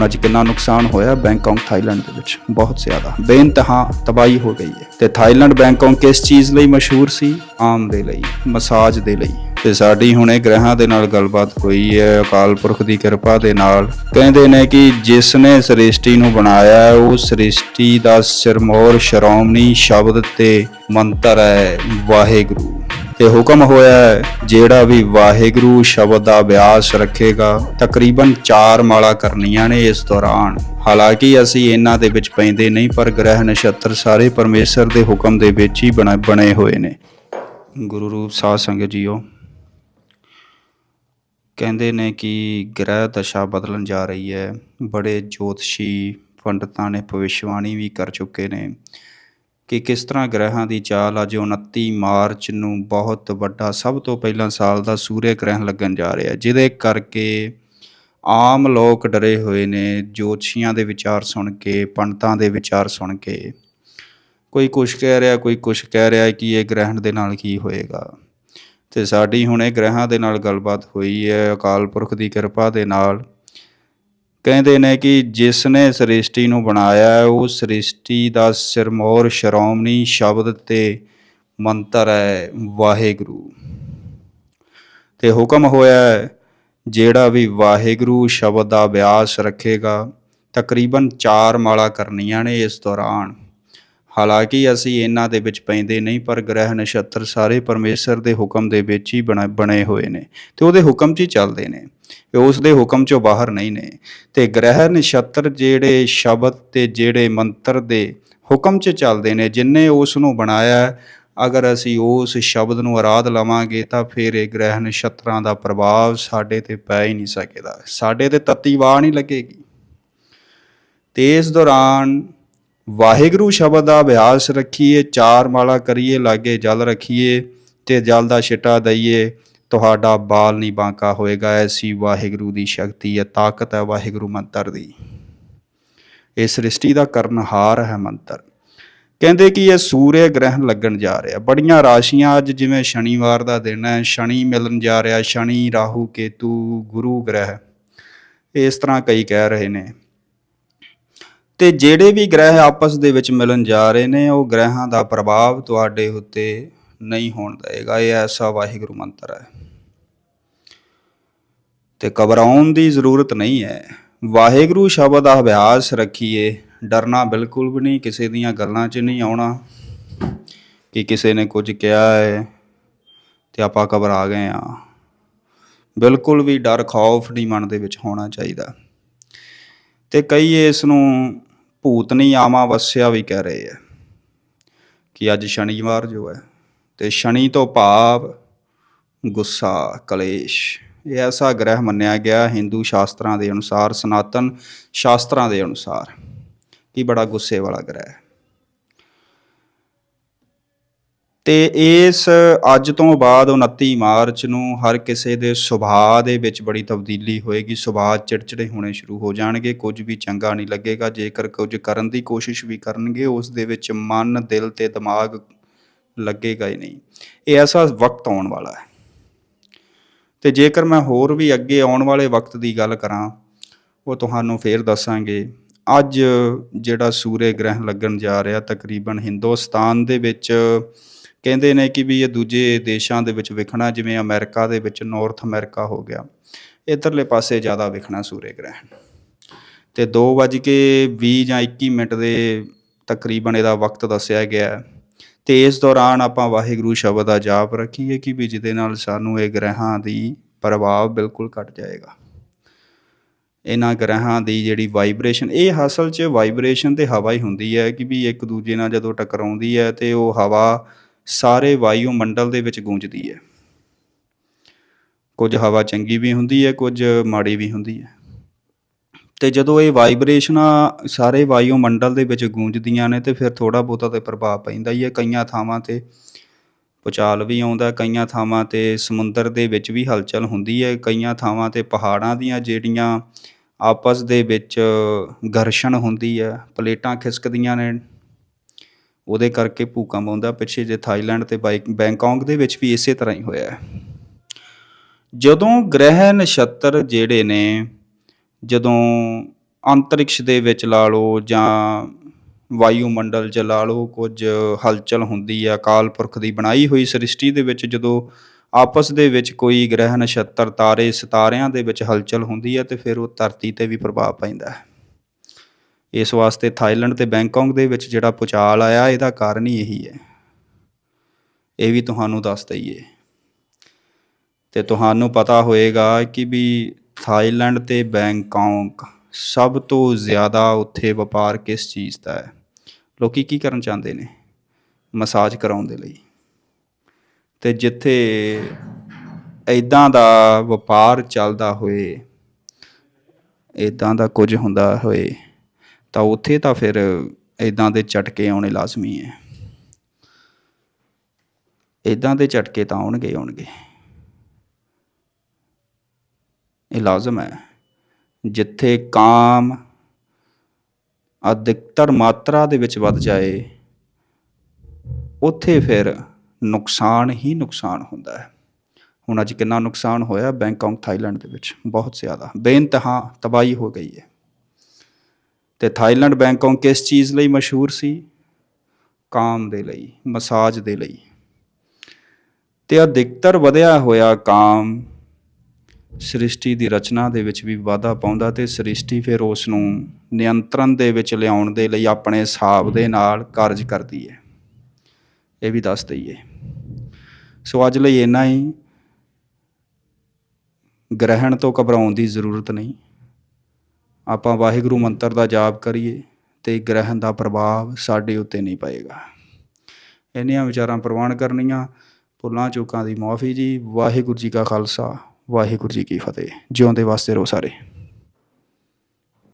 ਹੁਣ ਅੱਜ ਕਿੰਨਾ ਨੁਕਸਾਨ ਹੋਇਆ ਬੈਂਕਾਕ ਥਾਈਲੈਂਡ ਦੇ ਵਿੱਚ? ਬਹੁਤ ਜ਼ਿਆਦਾ। ਬੇਇੰਤਹਾ ਤਬਾਹੀ ਹੋ ਗਈ ਹੈ। ਤੇ ਥਾਈਲੈਂਡ ਬੈਂਕਾਕ ਕਿਸ ਚੀਜ਼ ਲਈ ਮਸ਼ਹੂਰ ਸੀ? ਆਮ ਦੇ ਲਈ ਮਸਾਜ ਦੇ ਲਈ। ਤੇ ਸਾਡੀ ਹੁਣੇ ਗ੍ਰਹਾਂ ਦੇ ਨਾਲ ਗੱਲਬਾਤ ਹੋਈ ਹੈ ਅਕਾਲ ਪੁਰਖ ਦੀ ਕਿਰਪਾ ਦੇ ਨਾਲ। ਕਹਿੰਦੇ ਨੇ ਕਿ ਜਿਸ ਨੇ ਸ੍ਰਿਸ਼ਟੀ ਨੂੰ ਬਣਾਇਆ ਹੈ, ਉਹ ਸ੍ਰਿਸ਼ਟੀ ਦਾ ਸਿਰਮੌਰ ਸ਼੍ਰੋਮਣੀ ਸ਼ਬਦ ਤੇ ਮੰਤਰ ਹੈ ਵਾਹਿਗੁਰੂ। ਤੇ ਹੁਕਮ ਹੋਇਆ ਹੈ, ਜਿਹੜਾ ਵੀ ਵਾਹਿਗੁਰੂ ਸ਼ਬਦ ਦਾ ਅਭਿਆਸ ਰੱਖੇਗਾ ਤਕਰੀਬਨ 4 ਮਾਲਾ ਕਰਨੀਆਂ ਨੇ ਇਸ ਦੌਰਾਨ। ਹਾਲਾਂਕਿ ਅਸੀਂ ਇਹਨਾਂ ਦੇ ਵਿੱਚ ਪੈਂਦੇ ਨਹੀਂ ਪਰ ਗ੍ਰਹਿ ਨਛੱਤਰ ਸਾਰੇ ਪਰਮੇਸ਼ਰ ਦੇ ਹੁਕਮ ਦੇ ਵਿੱਚ ਹੀ ਬਣੇ ਬਣੇ ਹੋਏ ਨੇ। ਗੁਰੂ ਰੂਪ ਸਾਧ ਸੰਗਤ ਜੀਓ ਕਹਿੰਦੇ ਨੇ ਕਿ ਗ੍ਰਹਿ ਦਸ਼ਾ ਬਦਲਣ ਜਾ ਰਹੀ ਹੈ। ਬੜੇ ਜੋਤਸ਼ੀ ਪੰਡਤਾਂ ਨੇ ਭਵਿੱਖਬਾਣੀ ਵੀ ਕਰ ਚੁੱਕੇ ਨੇ। ਕਿ ਕਿਸ ਤਰ੍ਹਾਂ ਗ੍ਰਹਿਾਂ ਦੀ ਚਾਲ ਅੱਜ 29 ਮਾਰਚ ਨੂੰ ਬਹੁਤ ਵੱਡਾ, ਸਭ ਤੋਂ ਪਹਿਲਾਂ ਸਾਲ ਦਾ ਸੂਰਯ ਗ੍ਰਹਿਣ ਲੱਗਣ ਜਾ ਰਿਹਾ। ਜਿਹਦੇ ਕਰਕੇ ਆਮ ਲੋਕ ਡਰੇ ਹੋਏ ਨੇ, ਜੋਤਸ਼ੀਆਂ ਦੇ ਵਿਚਾਰ ਸੁਣ ਕੇ, ਪੰਡਤਾਂ ਦੇ ਵਿਚਾਰ ਸੁਣ ਕੇ। ਕੋਈ ਕੁਛ ਕਹਿ ਰਿਹਾ, ਕੋਈ ਕੁਛ ਕਹਿ ਰਿਹਾ ਕਿ ਇਹ ਗ੍ਰਹਿਣ ਦੇ ਨਾਲ ਕੀ ਹੋਏਗਾ। ਤੇ ਸਾਡੀ ਹੁਣੇ ਗ੍ਰਹਿਾਂ ਦੇ ਨਾਲ ਗੱਲਬਾਤ ਹੋਈ ਹੈ, ਅਕਾਲ ਪੁਰਖ ਦੀ ਕਿਰਪਾ ਦੇ ਨਾਲ। ਕਹਿੰਦੇ ਨੇ ਕਿ ਜਿਸ ਨੇ ਸ੍ਰਿਸ਼ਟੀ ਨੂੰ ਬਣਾਇਆ ਉਹ ਸ੍ਰਿਸ਼ਟੀ ਦਾ ਸਿਰਮੌਰ, ਸ਼੍ਰੋਮਣੀ ਸ਼ਬਦ ਤੇ ਮੰਤਰ ਹੈ, ਵਾਹਿਗੁਰੂ। ਤੇ ਹੁਕਮ ਹੋਇਆ ਜਿਹੜਾ ਵੀ ਵਾਹਿਗੁਰੂ ਸ਼ਬਦ ਦਾ ਅਭਿਆਸ ਰੱਖੇਗਾ, ਤਕਰੀਬਨ 4 ਮਾਲਾ ਕਰਨੀਆਂ ਨੇ ਇਸ ਦੌਰਾਨ। ਹਾਲਾਂਕਿ ਅਸੀਂ ਇਹਨਾਂ ਦੇ ਵਿੱਚ ਪੈਂਦੇ ਨਹੀਂ, ਪਰ ਗ੍ਰਹਿ ਨਛੱਤਰ ਸਾਰੇ ਪਰਮੇਸ਼ਰ ਦੇ ਹੁਕਮ ਦੇ ਵਿੱਚ ਹੀ ਬਣੇ ਬਣੇ ਹੋਏ ਨੇ ਤੇ ਉਹਦੇ ਹੁਕਮ 'ਚ ਹੀ ਚੱਲਦੇ ਨੇ ਇਹ ਉਸ ਦੇ ਹੁਕਮ 'ਚੋਂ ਬਾਹਰ ਨਹੀਂ ਨੇ ਤੇ ਗ੍ਰਹਿ ਨਛੱਤਰ ਜਿਹੜੇ ਸ਼ਬਦ ਤੇ ਜਿਹੜੇ ਮੰਤਰ ਦੇ ਹੁਕਮ 'ਚ ਚੱਲਦੇ ਨੇ ਜਿਨਨੇ ਉਸ ਨੂੰ ਬਣਾਇਆ ਅਗਰ ਅਸੀਂ ਉਸ ਸ਼ਬਦ ਨੂੰ ਆਰਾਧ ਲਵਾਂਗੇ ਤਾਂ ਫਿਰ ਇਹ ਗ੍ਰਹਿ ਨਛੱਤਰਾਂ ਦਾ ਪ੍ਰਭਾਵ ਸਾਡੇ ਤੇ ਪੈ ਹੀ ਨਹੀਂ ਸਕੇਗਾ ਸਾਡੇ ਤੇ ਤਤੀ ਵਾਹ ਨਹੀਂ ਲੱਗੇਗੀ। ਤੇ ਇਸ ਦੌਰਾਨ ਵਾਹਿਗੁਰੂ ਸ਼ਬਦ ਦਾ ਅਭਿਆਸ ਰੱਖੀਏ, ਚਾਰ ਮਾਲਾ ਕਰੀਏ, ਲਾਗੇ ਜਲ ਰੱਖੀਏ, ਤੇ ਜਲ ਦਾ ਛਿਟਾ ਦਈਏ, ਤੁਹਾਡਾ ਬਾਲ ਨਹੀਂ ਬਾਂਕਾ ਹੋਏਗਾ, ਐਸੀ ਵਾਹਿਗੁਰੂ ਦੀ ਸ਼ਕਤੀ ਹੈ, ਤਾਕਤ ਹੈ ਵਾਹਿਗੁਰੂ ਮੰਤਰ ਦੀ। ਇਹ ਸ੍ਰਿਸ਼ਟੀ ਦਾ ਕਰਨਹਾਰ ਹੈ ਮੰਤਰ। ਕਹਿੰਦੇ ਕਿ ਇਹ ਸੂਰਯ ਗ੍ਰਹਿਣ ਲੱਗਣ ਜਾ ਰਿਹਾ। ਬੜੀਆਂ ਰਾਸ਼ੀਆਂ ਅੱਜ ਜਿਵੇਂ ਸ਼ਨੀਵਾਰ ਦਾ ਦਿਨ ਹੈ, ਸ਼ਨੀ ਮਿਲਣ ਜਾ ਰਿਹਾ, ਸ਼ਨੀ, ਰਾਹੂ, ਕੇਤੂ, ਗੁਰੂ ਗ੍ਰਹਿ। ਇਸ ਤਰ੍ਹਾਂ ਕਈ ਕਹਿ ਰਹੇ ਨੇ। ਤੇ ਜਿਹੜੇ ਵੀ ਗ੍ਰਹਿ ਆਪਸ ਦੇ ਵਿੱਚ ਮਿਲਣ ਜਾ ਰਹੇ ਨੇ, ਉਹ ਗ੍ਰਹਿਾਂ ਦਾ ਪ੍ਰਭਾਵ ਤੁਹਾਡੇ ਉੱਤੇ ਨਹੀਂ ਹੋਣ ਦੇਗਾ ਇਹ ਐਸਾ ਵਾਹਿਗੁਰੂ ਮੰਤਰ ਹੈ। ਤੇ ਘਬਰਾਉਣ ਦੀ ਜ਼ਰੂਰਤ ਨਹੀਂ ਹੈ। ਵਾਹਿਗੁਰੂ ਸ਼ਬਦ ਦਾ ਅਭਿਆਸ ਰੱਖੀਏ। ਡਰਨਾ ਬਿਲਕੁਲ ਵੀ ਨਹੀਂ, ਕਿਸੇ ਦੀਆਂ ਗੱਲਾਂ 'ਚ ਨਹੀਂ ਆਉਣਾ ਕਿ ਕਿਸੇ ਨੇ ਕੁਝ ਕਿਹਾ ਹੈ ਤੇ ਆਪਾਂ ਘਬਰਾ ਗਏ ਆ ਬਿਲਕੁਲ ਵੀ ਡਰ, ਖੌਫ ਨਹੀਂ ਮਨ ਦੇ ਵਿੱਚ ਹੋਣਾ ਚਾਹੀਦਾ। ਤੇ ਕਈ ਇਸ ਨੂੰ ਭੂਤਨੀ ਆਮਾਵਸਿਆ ਵੀ ਕਹਿ ਰਹੇ ਆ ਕਿ ਅੱਜ ਸ਼ਨੀਵਾਰ ਜੋ ਹੈ ਤੇ ਸ਼ਨੀ ਤੋਂ ਭਾਵ ਗੁੱਸਾ, ਕਲੇਸ਼। ਇਹ ਐਸਾ ਗ੍ਰਹਿ ਮੰਨਿਆ ਗਿਆ ਹਿੰਦੂ ਸ਼ਾਸਤਰਾਂ ਦੇ ਅਨੁਸਾਰ, ਸਨਾਤਨ ਸ਼ਾਸਤਰਾਂ ਦੇ ਅਨੁਸਾਰ। ਕਿ ਬੜਾ ਗੁੱਸੇ ਵਾਲਾ ਗ੍ਰਹਿ ਹੈ। ਤੇ ਇਸ ਅੱਜ ਤੋਂ ਬਾਅਦ 29 ਮਾਰਚ ਨੂੰ ਹਰ ਕਿਸੇ ਦੇ ਸੁਭਾਅ ਦੇ ਵਿੱਚ ਬੜੀ ਤਬਦੀਲੀ ਹੋਏਗੀ। ਸੁਭਾਅ ਚਿੜਚਿੜੇ ਹੋਣੇ ਸ਼ੁਰੂ ਹੋ ਜਾਣਗੇ, ਕੁਝ ਵੀ ਚੰਗਾ ਨਹੀਂ ਲੱਗੇਗਾ। ਜੇਕਰ ਕੁਝ ਕਰਨ ਦੀ ਕੋਸ਼ਿਸ਼ ਵੀ ਕਰਨਗੇ, ਉਸ ਦੇ ਵਿੱਚ ਮਨ, ਦਿਲ ਤੇ ਦਿਮਾਗ ਲੱਗੇਗਾ ਹੀ ਨਹੀਂ। ਇਹ ਐਸਾ ਵਕਤ ਆਉਣ ਵਾਲਾ ਹੈ। ਤੇ ਜੇਕਰ ਮੈਂ ਹੋਰ ਵੀ ਅੱਗੇ ਆਉਣ ਵਾਲੇ ਵਕਤ ਦੀ ਗੱਲ ਕਰਾਂ, ਉਹ ਤੁਹਾਨੂੰ ਫੇਰ ਦੱਸਾਂਗੇ। ਅੱਜ ਜਿਹੜਾ ਸੂਰਯ ਗ੍ਰਹਿਣ ਲੱਗਣ ਜਾ ਰਿਹਾ ਤਕਰੀਬਨ ਹਿੰਦੁਸਤਾਨ ਦੇ ਵਿੱਚ ਕਹਿੰਦੇ ਨੇ ਕਿ ਵੀ ਇਹ ਦੂਜੇ ਦੇਸ਼ਾਂ ਦੇ ਵਿੱਚ ਵਿਖਣਾ, ਜਿਵੇਂ ਅਮਰੀਕਾ ਦੇ ਵਿੱਚ ਨਾਰਥ ਅਮਰੀਕਾ ਹੋ ਗਿਆ, ਇਧਰਲੇ ਪਾਸੇ ਜ਼ਿਆਦਾ ਵਿਖਣਾ ਸੂਰਯ ਗ੍ਰਹਿਣ ਤੇ 2:20 ਜਾਂ 21 ਮਿੰਟ ਦੇ ਤਕਰੀਬਨ ਇਹਦਾ ਵਕਤ ਦੱਸਿਆ ਗਿਆ ਹੈ। ਤੇ ਇਸ ਦੌਰਾਨ ਆਪਾਂ ਵਾਹਿਗੁਰੂ ਸ਼ਬਦ ਦਾ ਜਾਪ ਰੱਖੀਏ ਕਿ ਵੀ ਜਿਹਦੇ ਨਾਲ ਸਾਨੂੰ ਇਹ ਗ੍ਰਹਿਾਂ ਦੀ ਪ੍ਰਭਾਵ ਬਿਲਕੁਲ ਘਟ ਜਾਏਗਾ। ਇਹਨਾਂ ਗ੍ਰਹਿਾਂ ਦੀ ਜਿਹੜੀ ਵਾਈਬ੍ਰੇਸ਼ਨ ਇਹ ਅਸਲ 'ਚ ਵਾਈਬ੍ਰੇਸ਼ਨ ਤੇ ਹਵਾ ਹੀ ਹੁੰਦੀ ਹੈ ਕਿ ਵੀ ਇੱਕ ਦੂਜੇ ਨਾਲ ਜਦੋਂ ਟਕਰਾਉਂਦੀ ਹੈ ਤੇ ਉਹ ਹਵਾ ਸਾਰੇ ਵਾਯੂ ਮੰਡਲ ਦੇ ਵਿੱਚ ਗੂੰਜਦੀ ਹੈ। ਕੁਝ ਹਵਾ ਚੰਗੀ ਵੀ ਹੁੰਦੀ ਹੈ, ਕੁਝ ਮਾੜੀ ਵੀ ਹੁੰਦੀ ਹੈ। ਤੇ ਜਦੋਂ ਇਹ ਵਾਈਬ੍ਰੇਸ਼ਨਾਂ ਸਾਰੇ ਵਾਯੂ ਮੰਡਲ ਦੇ ਵਿੱਚ ਗੂੰਜਦੀਆਂ ਨੇ, ਤੇ ਫਿਰ ਥੋੜਾ ਬਹੁਤਾ ਤੇ ਪ੍ਰਭਾਵ ਪੈਂਦਾ ਹੀ ਹੈ। ਕਈਆਂ ਥਾਵਾਂ ਤੇ ਭੂਚਾਲ ਵੀ ਆਉਂਦਾ, ਕਈਆਂ ਥਾਵਾਂ ਤੇ ਸਮੁੰਦਰ ਦੇ ਵਿੱਚ ਵੀ ਹਲਚਲ ਹੁੰਦੀ ਹੈ। ਕਈਆਂ ਥਾਵਾਂ ਤੇ ਪਹਾੜਾਂ ਦੀਆਂ ਜਿਹੜੀਆਂ ਆਪਸ ਦੇ ਵਿੱਚ ਘਰਸ਼ਣ ਹੁੰਦੀ ਹੈ, ਪਲੇਟਾਂ ਖਿਸਕਦੀਆਂ ਨੇ। ਉਹਦੇ ਕਰਕੇ ਭੂਕੰਪ ਆਉਂਦਾ। ਪਿੱਛੇ ਜੇ ਥਾਈਲੈਂਡ ਤੇ ਬਾਈਕ ਬੈਂਕਾਕ ਦੇ ਵਿੱਚ ਵੀ ਇਸੇ ਤਰ੍ਹਾਂ ਹੀ ਹੋਇਆ ਹੈ। ਜਦੋਂ ਗ੍ਰਹਿ ਨਛੱਤਰ ਜਿਹੜੇ ਨੇ, ਜਦੋਂ ਅੰਤਰਿਕਸ਼ ਦੇ ਵਿੱਚ ਲਾ ਲਓ ਜਾਂ ਵਾਯੂਮੰਡਲ 'ਚ ਲਾ ਲਓ, ਕੁਝ ਹਲਚਲ ਹੁੰਦੀ ਆ, ਅਕਾਲ ਪੁਰਖ ਦੀ ਬਣਾਈ ਹੋਈ ਸ੍ਰਿਸ਼ਟੀ ਦੇ ਵਿੱਚ ਜਦੋਂ ਆਪਸ ਦੇ ਵਿੱਚ ਕੋਈ ਗ੍ਰਹਿ ਨਛੱਤਰ ਤਾਰੇ, ਸਿਤਾਰਿਆਂ ਦੇ ਵਿੱਚ ਹਲਚਲ ਹੁੰਦੀ ਹੈ ਤੇ ਫਿਰ ਉਹ ਧਰਤੀ ਤੇ ਵੀ ਪ੍ਰਭਾਵ ਪੈਂਦਾ ਹੈ। ਇਸ ਵਾਸਤੇ ਥਾਈਲੈਂਡ ਤੇ ਬੈਂਕਾਕ ਦੇ ਵਿੱਚ ਜਿਹੜਾ ਭੂਚਾਲ ਆਇਆ, ਇਹਦਾ ਕਾਰਨ ਹੀ ਇਹੀ ਹੈ। ਇਹ ਵੀ ਤੁਹਾਨੂੰ ਦੱਸ ਦਈਏ। ਤੇ ਤੁਹਾਨੂੰ ਪਤਾ ਹੋਏਗਾ ਕਿ ਵੀ ਥਾਈਲੈਂਡ ਤੇ ਬੈਂਕਾਕ ਸਭ ਤੋਂ ਜ਼ਿਆਦਾ ਉੱਥੇ ਵਪਾਰ ਕਿਸ ਚੀਜ਼ ਦਾ ਹੈ? ਲੋਕੀ ਕੀ ਕਰਨ ਚਾਹੁੰਦੇ ਨੇ? ਮਸਾਜ ਕਰਾਉਣ ਦੇ ਲਈ। ਤੇ ਜਿੱਥੇ ਇਦਾਂ ਦਾ ਵਪਾਰ ਚੱਲਦਾ ਹੋਏ ਇਦਾਂ ਦਾ ਕੁਝ ਹੁੰਦਾ ਹੋਏ ਤਾਂ ਉੱਥੇ ਤਾਂ ਫਿਰ ਇਦਾਂ ਦੇ ਝਟਕੇ ਆਉਣੇ ਲਾਜ਼ਮੀ ਹੈ ਇਦਾਂ ਦੇ ਝਟਕੇ ਤਾਂ ਆਉਣਗੇ ਆਉਣਗੇ। ਇਹ ਲਾਜ਼ਮ ਹੈ ਜਿੱਥੇ ਕਾਮ ਅਧਿਕਤਰ ਮਾਤਰਾ ਦੇ ਵਿੱਚ ਵੱਧ ਜਾਏ, ਉੱਥੇ ਫਿਰ ਨੁਕਸਾਨ ਹੀ ਨੁਕਸਾਨ ਹੁੰਦਾ ਹੈ ਹੁਣ ਅੱਜ ਕਿੰਨਾ ਨੁਕਸਾਨ ਹੋਇਆ ਬੈਂਕਾਕ ਥਾਈਲੈਂਡ ਦੇ ਵਿੱਚ? ਬਹੁਤ ਜ਼ਿਆਦਾ। ਬੇਇੰਤਹਾ ਤਬਾਹੀ ਹੋ ਗਈ ਹੈ ਤੇ ਥਾਈਲੈਂਡ ਬੈਂਕਾਕ ਕਿਸ ਚੀਜ਼ ਲਈ ਮਸ਼ਹੂਰ ਸੀ? ਕਾਮ ਦੇ ਲਈ, ਮਸਾਜ ਦੇ ਲਈ। ਤੇ ਅਧਿਕਤਰ ਵਧਿਆ ਹੋਇਆ ਕਾਮ ਸ੍ਰਿਸ਼ਟੀ ਦੀ ਰਚਨਾ ਦੇ ਵਿੱਚ ਵੀ ਵਾਧਾ ਪਾਉਂਦਾ ਤੇ ਸ੍ਰਿਸ਼ਟੀ ਫਿਰ ਉਸ ਨੂੰ ਨਿਯੰਤਰਣ ਦੇ ਵਿੱਚ ਲਿਆਉਣ ਦੇ ਲਈ ਆਪਣੇ ਹਿਸਾਬ ਦੇ ਨਾਲ ਕਾਰਜ ਕਰਦੀ ਹੈ। ਇਹ ਵੀ ਦੱਸ ਦਈਏ। ਸੋ ਅੱਜ ਲਈ ਇੰਨਾ ਹੀ। ਗ੍ਰਹਿਣ ਤੋਂ ਘਬਰਾਉਣ ਦੀ ਜ਼ਰੂਰਤ ਨਹੀਂ। ਆਪਾਂ ਵਾਹਿਗੁਰੂ ਮੰਤਰ ਦਾ ਜਾਪ ਕਰੀਏ ਤੇ ਗ੍ਰਹਿਣ ਦਾ ਪ੍ਰਭਾਵ ਸਾਡੇ ਉੱਤੇ ਨਹੀਂ ਪਏਗਾ। ਇੰਨੀਆਂ ਵਿਚਾਰਾਂ ਪ੍ਰਵਾਨ ਕਰਨੀਆਂ, ਭੁੱਲਾਂ ਚੁੱਕਾਂ ਦੀ ਮਾਫੀ ਜੀ, ਵਾਹਿਗੁਰੂ ਜੀ ਕਾ ਖਾਲਸਾ, ਵਾਹਿਗੁਰੂ ਜੀ ਕੀ ਫਤਿਹ। ਜਿਉਂਦੇ ਵਾਸਤੇ ਰਹੋ ਸਾਰੇ।